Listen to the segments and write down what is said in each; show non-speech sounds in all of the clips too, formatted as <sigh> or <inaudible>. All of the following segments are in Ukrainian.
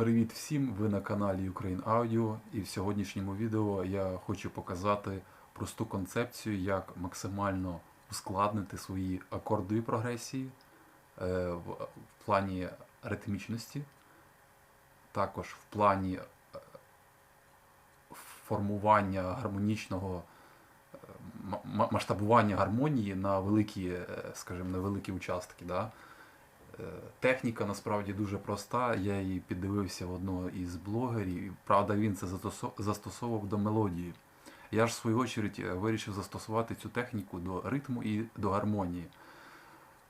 Привіт всім! Ви на каналі Ukraine Audio і в сьогоднішньому відео я хочу показати просту концепцію, як максимально ускладнити свої акордові прогресії е, в, плані ритмічності, також в плані е, формування гармонічного е, масштабування гармонії на великі, скажімо, на великі участки. Да? Е, Техніка насправді дуже проста. Я її піддивився в одного із блогерів. Правда, він це застосовував до мелодії. Я ж в свою очередь е, вирішив застосувати цю техніку до ритму і до гармонії.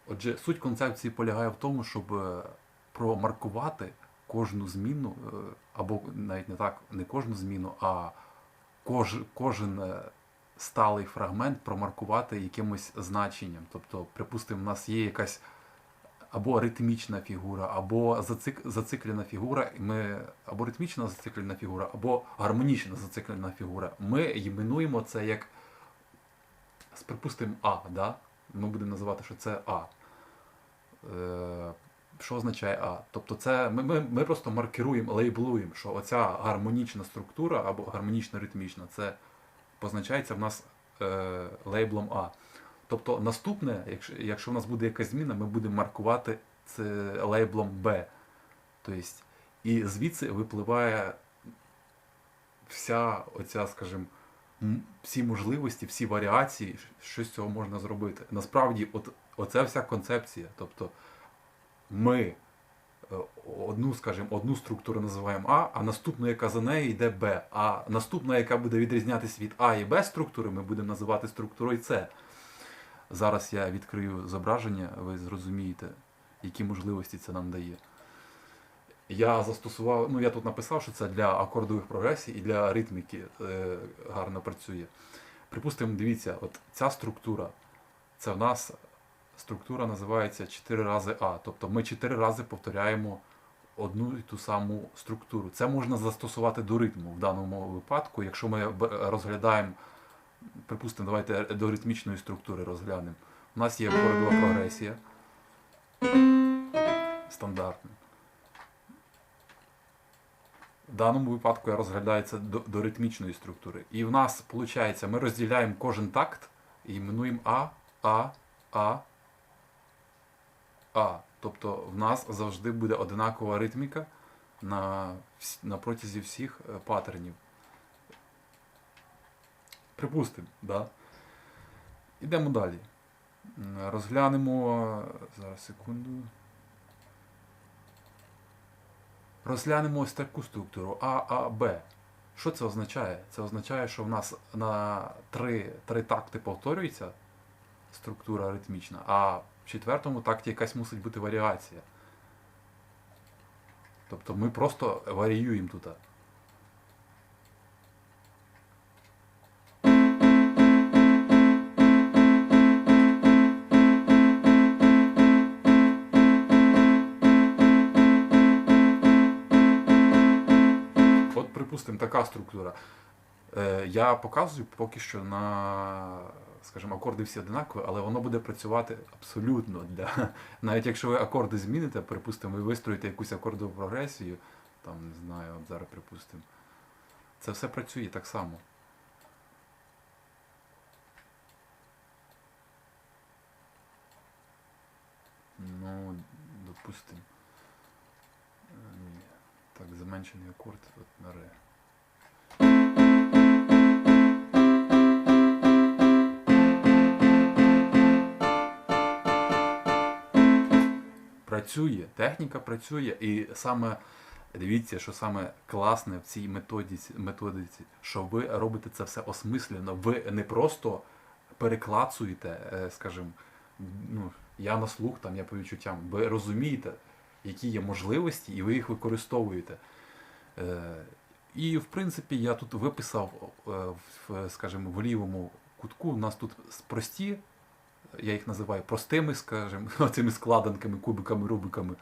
Отже, суть концепції полягає в тому, щоб е, промаркувати кожну зміну, або навіть не так, не кожну зміну, а кож, кожен сталий фрагмент промаркувати якимось значенням. Тобто, припустимо, у нас є якась або ритмічна фігура, або зацик, зациклена фігура, ми, або ритмічна зациклена фігура, або гармонічна зациклена фігура. Ми іменуємо це як, припустимо, А, да? ми будемо називати, що це А. Е, що означає А? Тобто це ми, ми, ми просто маркеруємо, лейблуємо, що оця гармонічна структура або гармонічно-ритмічна, це позначається в нас е, лейблом А. Тобто наступне, якщо, якщо в нас буде якась зміна, ми будемо маркувати це лейблом Б. Тобто, і звідси випливає вся оця, скажімо, всі можливості, всі варіації, що з цього можна зробити. Насправді, от, оце вся концепція. Тобто ми е, одну, скажімо, одну структуру називаємо А, а наступну, яка за нею йде Б. А наступна, яка буде відрізнятися від А і Б структури, ми будемо називати структурою С. Зараз я відкрию зображення, ви зрозумієте, які можливості це нам дає. Я застосував, ну я тут написав, що це для акордових прогресій і для ритміки е, гарно працює. Припустимо, дивіться, от ця структура, це в нас структура називається 4 рази А. Тобто ми 4 рази повторяємо одну і ту саму структуру. Це можна застосувати до ритму в даному випадку, якщо ми розглядаємо припустимо, давайте до ритмічної структури розглянемо. У нас є акордова прогресія. Стандартна. В даному випадку я розглядаю це до, до ритмічної структури. І в нас, виходить, ми розділяємо кожен такт і іменуємо А, А, А, А. Тобто в нас завжди буде одинакова ритміка на, на протязі всіх е, паттернів. Припустимо, да? Ідемо далі. Розглянемо. Зараз секунду. Розглянемо ось таку структуру А, А, Б. Що це означає? Це означає, що в нас на три, три такти повторюється структура ритмічна, а в четвертому такті якась мусить бути варіація. Тобто ми просто варіюємо тут. Така структура. Е, я показую поки що на, скажімо, акорди всі одинакові, але воно буде працювати абсолютно для. Навіть якщо ви акорди зміните, припустимо, ви вистроїте якусь акордову прогресію, там, не знаю, от зараз припустимо. Це все працює так само. Ну, допустимо. Е, Так, зменшений акорд от на ре. Працює, техніка працює, і саме дивіться, що саме класне в цій методиці, методиці, що ви робите це все осмислено. Ви не просто переклацуєте, е, скажімо, ну, я на слух, там, я по відчуттям. Ви розумієте, які є можливості, і ви їх використовуєте. Е, І, в принципі, я тут виписав, е, скажімо, в лівому кутку, у нас тут прості, я їх називаю простими, скажімо, <laughs> цими складанками, кубиками, рубиками.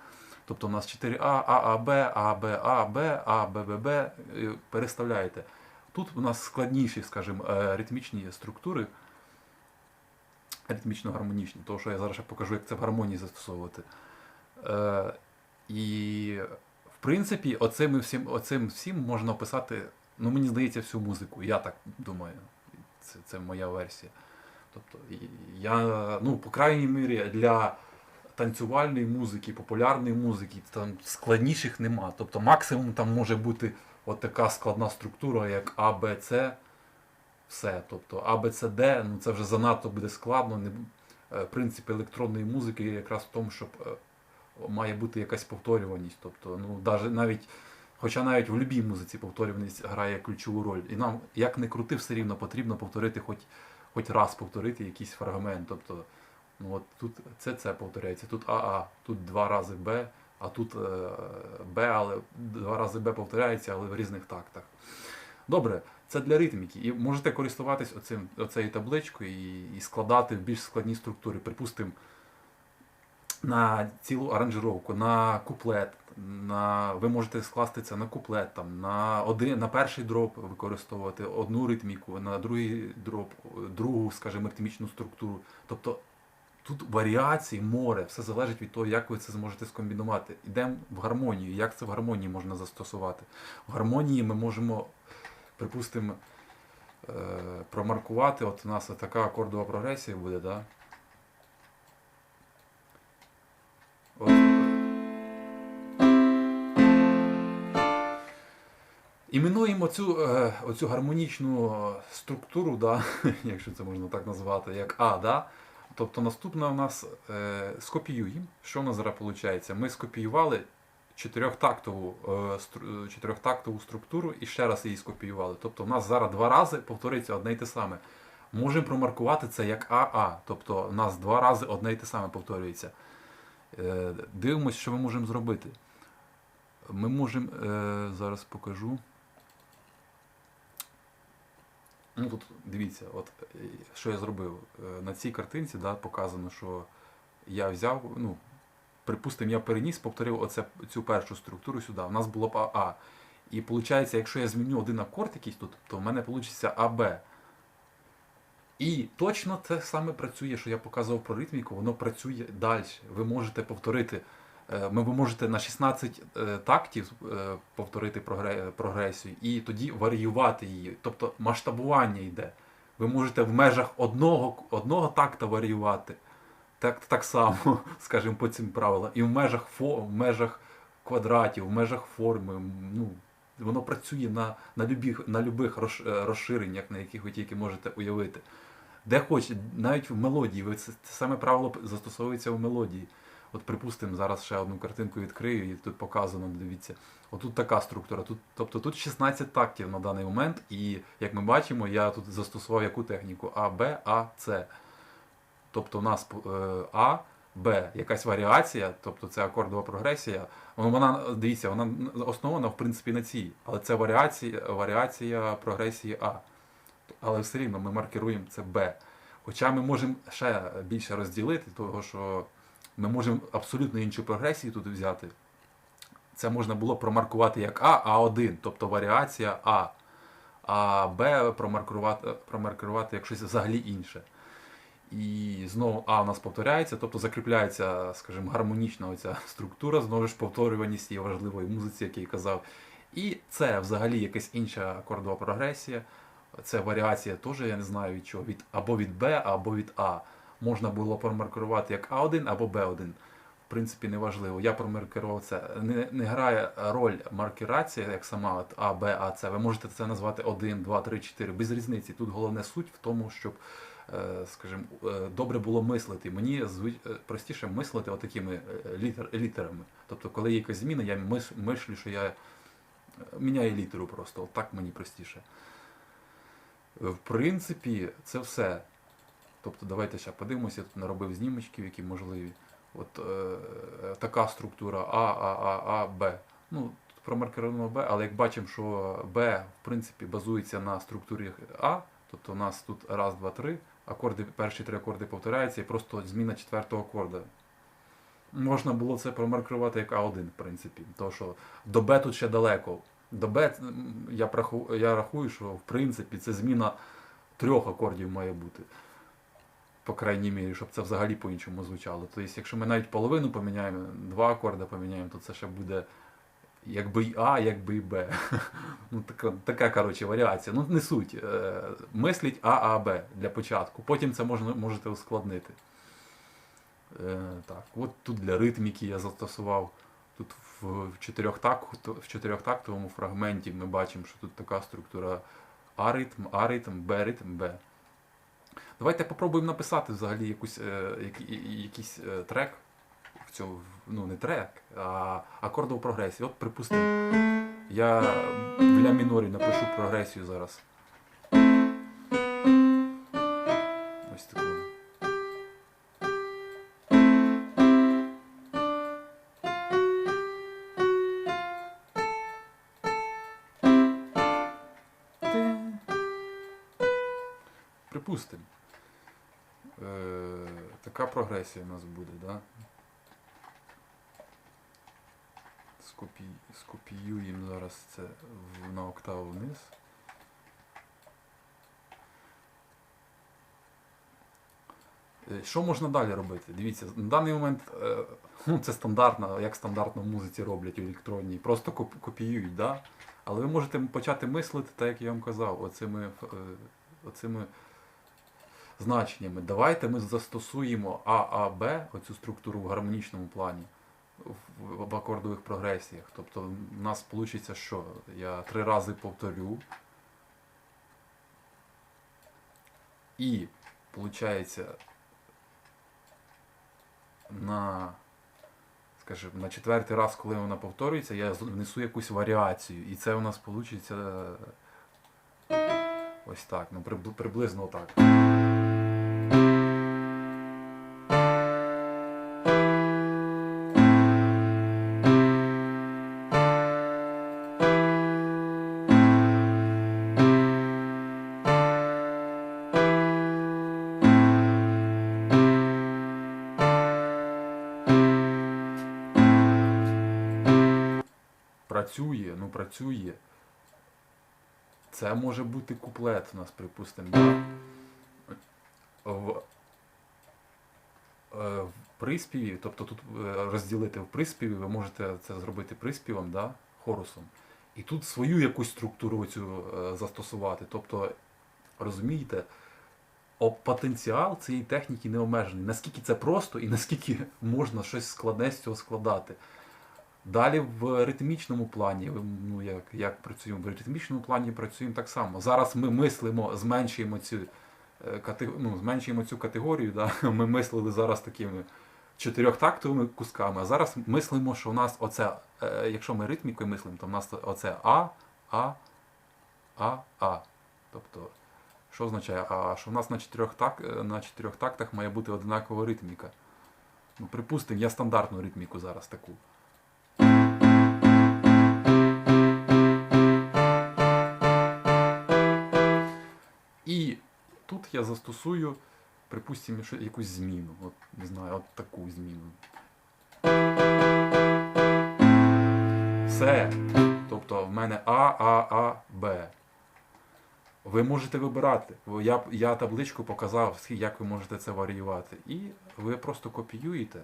Тобто у нас 4А, А, А, Б, А, Б, А, Б, А, Б, Б, Б. е, Переставляєте. Тут у нас складніші, скажімо, е, ритмічні структури, ритмічно-гармонічні, тому що я зараз ще покажу, як це в гармонії застосовувати. Е, І, В принципі, оцим всім, оцим всім можна описати, ну мені здається, всю музику. Я так думаю. Це, це моя версія. Тобто, я, ну, по крайній мірі, для танцювальної музики, популярної музики, там складніших нема. Тобто максимум там може бути от така складна структура, як А, Б, С, все. Тобто А, Б, С, Д, ну це вже занадто буде складно. Не, е, принцип електронної музики якраз в тому, щоб е, має бути якась повторюваність. Тобто, ну, навіть, хоча навіть в будь-якій музиці повторюваність грає ключову роль. І нам, як не крути, все рівно потрібно повторити хоч, хоч раз повторити якийсь фрагмент. Тобто, ну, от тут це це повторяється, тут АА, тут два рази Б, а тут е, Б, але два рази Б повторяється, але в різних тактах. Добре, це для ритміки. І можете користуватись оцим, оцею табличкою і, і складати в більш складні структури. Припустимо, на цілу аранжировку, на куплет. На, ви можете скласти це на куплет, там, на, один, на перший дроп використовувати одну ритміку, на другий дроп, другу, скажімо, ритмічну структуру. Тобто тут варіацій, море, все залежить від того, як ви це зможете скомбінувати. Йдемо в гармонію. Як це в гармонії можна застосувати? В гармонії ми можемо, припустимо, е, промаркувати. От у нас така акордова прогресія буде, да? Іменуємо цю, е, оцю гармонічну структуру, да, <laughs> якщо це можна так назвати, як А, да? Тобто наступна у нас е, скопіюємо. Що у нас зараз виходить? Ми скопіювали чотирьохтактову, е, е, чотирьохтактову структуру і ще раз її скопіювали. Тобто у нас зараз два рази повториться одне й те саме. Можемо промаркувати це як АА, тобто у нас два рази одне й те саме повторюється. Е, Дивимось, що ми можемо зробити. Ми можемо, е, зараз покажу. Ну тут дивіться, от е, що я зробив. Е, На цій картинці да, показано, що я взяв, ну, припустимо, я переніс, повторив оце, цю першу структуру сюди. У нас було б АА. І виходить, якщо я зміню один акорд якийсь тут, то в мене вийде АБ. І точно це саме працює, що я показував про ритміку, воно працює далі. Ви можете повторити. Е, ми- Ви можете на 16 е, тактів е, повторити прогресію і тоді варіювати її. Тобто масштабування йде. Ви можете в межах одного, одного такта варіювати. Так, так само, <laughs> скажімо, по цим правилам. І в межах фо, в межах квадратів, в межах форми. Ну, воно працює на, на, любих, на любих розширеннях, на яких ви тільки можете уявити. Де хочете, навіть в мелодії, це саме правило застосовується в мелодії. От, припустимо, зараз ще одну картинку відкрию, і тут показано, дивіться. Отут така структура. Тут, тобто тут 16 тактів на даний момент, і як ми бачимо, я тут застосував яку техніку? А, Б, А, С. Тобто у нас е, А, Б, якась варіація, тобто це акордова прогресія. Вона, вона дивіться, вона основана в принципі на цій, але це варіація, варіація прогресії А. Але все рівно ми маркеруємо це Б. Хоча ми можемо ще більше розділити, того що ми можемо абсолютно іншу прогресію тут взяти. Це можна було промаркувати як А, А1, тобто варіація А. А Б промаркувати, промаркувати як щось взагалі інше. І знову А у нас повторяється, тобто закріпляється, скажімо, гармонічна оця структура, знову ж повторюваність є важливої музиці, як я казав. І це взагалі якась інша акордова прогресія. Це варіація теж, я не знаю від чого, від, або від Б, або від А. Можна було промаркувати як А1 або Б1. В принципі, неважливо. Я промаркував це. Не, не грає роль маркерація, як сама от А, Б, А, С. Ви можете це назвати 1, 2, 3, 4. Без різниці. Тут головне суть в тому, щоб, е, скажімо, е, добре було мислити. Мені е, простіше мислити отакими літер, літерами. Тобто, коли є якась зміна, я мис, мислю, що я міняю літеру просто. Так мені простіше. В принципі, це все. Тобто, давайте ще подивимося, я тут наробив знімочків, які можливі. От е, така структура А, А, А, А, Б. Ну, тут промаркеровано Б, але як бачимо, що Б в принципі базується на структурі А, тобто у нас тут раз, два, три, акорди, перші три акорди повторяються і просто зміна четвертого акорда. Можна було це промаркувати як А1, в принципі. Тому що до Б тут ще далеко. До Б я, праху- я рахую, що в принципі це зміна трьох акордів має бути. По крайній мірі, щоб це взагалі по-іншому звучало. Тобто, якщо ми навіть половину поміняємо, два акорди поміняємо, то це ще буде якби й А, якби й Б. <laughs> Ну, така, така коротше, варіація. Ну, не суть. Е, Мисліть А, А, Б для початку. Потім це можна, можете ускладнити. Е, так, от тут для ритміки я застосував. Тут в, в, чотирьохтак, в чотирьохтактовому фрагменті ми бачимо, що тут така структура А ритм, А ритм, Б ритм, Б. Давайте попробуємо написати взагалі якусь, е, якийсь е, трек в цьому, ну не трек, а акордову прогресію. От припустимо, я в ля мінорі напишу прогресію зараз. Ось таку. Припустимо. Е, така прогресія у нас буде, да? Скопі... Скопіюємо зараз це на октаву вниз. Е, Що можна далі робити? Дивіться, на даний момент ну, <laughs> це стандартно, як стандартно в музиці роблять в електронній. Просто коп- копіюють, да? але ви можете почати мислити, так як я вам казав, оцими, е, оцими значеннями. Давайте ми застосуємо ААБ, оцю структуру в гармонічному плані в, акордових прогресіях. Тобто в нас вийде, що я три рази повторю. І виходить на, скажімо, на четвертий раз, коли вона повторюється, я внесу якусь варіацію. І це у нас вийде ось так. Ну, приб- приблизно так. Працює, ну працює. Це може бути куплет у нас, припустимо. В, е, в приспіві, тобто тут е, розділити в приспіві, ви можете це зробити приспівом, да? хорусом. І тут свою якусь структуру цю е, застосувати. Тобто, розумієте, потенціал цієї техніки не обмежений. Наскільки це просто і наскільки можна щось складне з цього складати. Далі в ритмічному плані, ну як, як працюємо, в ритмічному плані працюємо так само. Зараз ми мислимо, зменшуємо цю, е, ну, зменшуємо цю категорію. Да? <laughs> Ми мислили зараз такими чотирьохтактовими кусками, а зараз мислимо, що у нас оце, е, якщо ми ритмікою мислимо, то в нас оце А, А, А, А. Тобто, що означає А? Що в нас на чотирьох, так, е, на чотирьох тактах має бути одинакова ритміка. Ну, припустимо, я стандартну ритміку зараз таку. І тут я застосую, припустимо, якусь зміну. От, не знаю, от таку зміну. Все. Тобто в мене А, А, А, Б. Ви можете вибирати. Я, я табличку показав, як ви можете це варіювати. І ви просто копіюєте.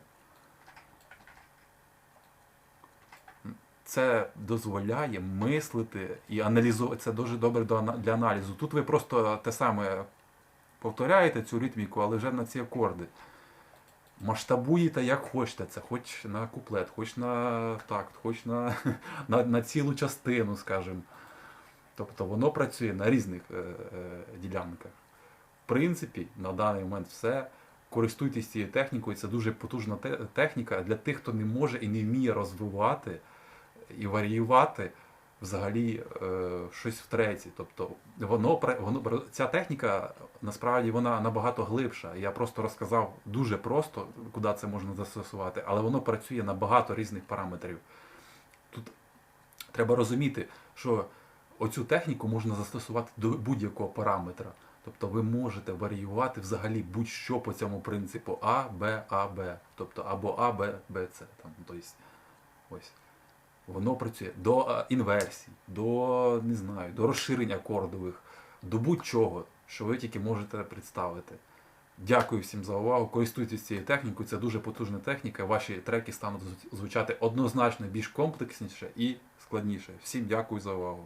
Це дозволяє мислити і аналізувати. Це дуже добре для аналізу. Тут ви просто те саме повторяєте цю ритміку, але вже на ці акорди. Масштабуєте як хочете це, хоч на куплет, хоч на такт, хоч на, <laughs> на, на цілу частину, скажімо. Тобто воно працює на різних е, е, ділянках. В принципі, на даний момент все. Користуйтесь цією технікою, це дуже потужна те- техніка для тих, хто не може і не вміє розвивати і варіювати взагалі е, щось втретє. Тобто воно, воно ця техніка насправді вона набагато глибша. Я просто розказав дуже просто, куди це можна застосувати, але воно працює на багато різних параметрів. Тут треба розуміти, що оцю техніку можна застосувати до будь-якого параметра. Тобто ви можете варіювати взагалі будь-що по цьому принципу А, Б, А, Б. Тобто або А, Б, Б, С. Тобто, ось. Воно працює до е, інверсій, до не знаю, до розширень акордових, до будь-чого, що ви тільки можете представити. Дякую всім за увагу. Користуйтесь цією технікою. Це дуже потужна техніка. Ваші треки стануть звучати однозначно більш комплексніше і складніше. Всім дякую за увагу.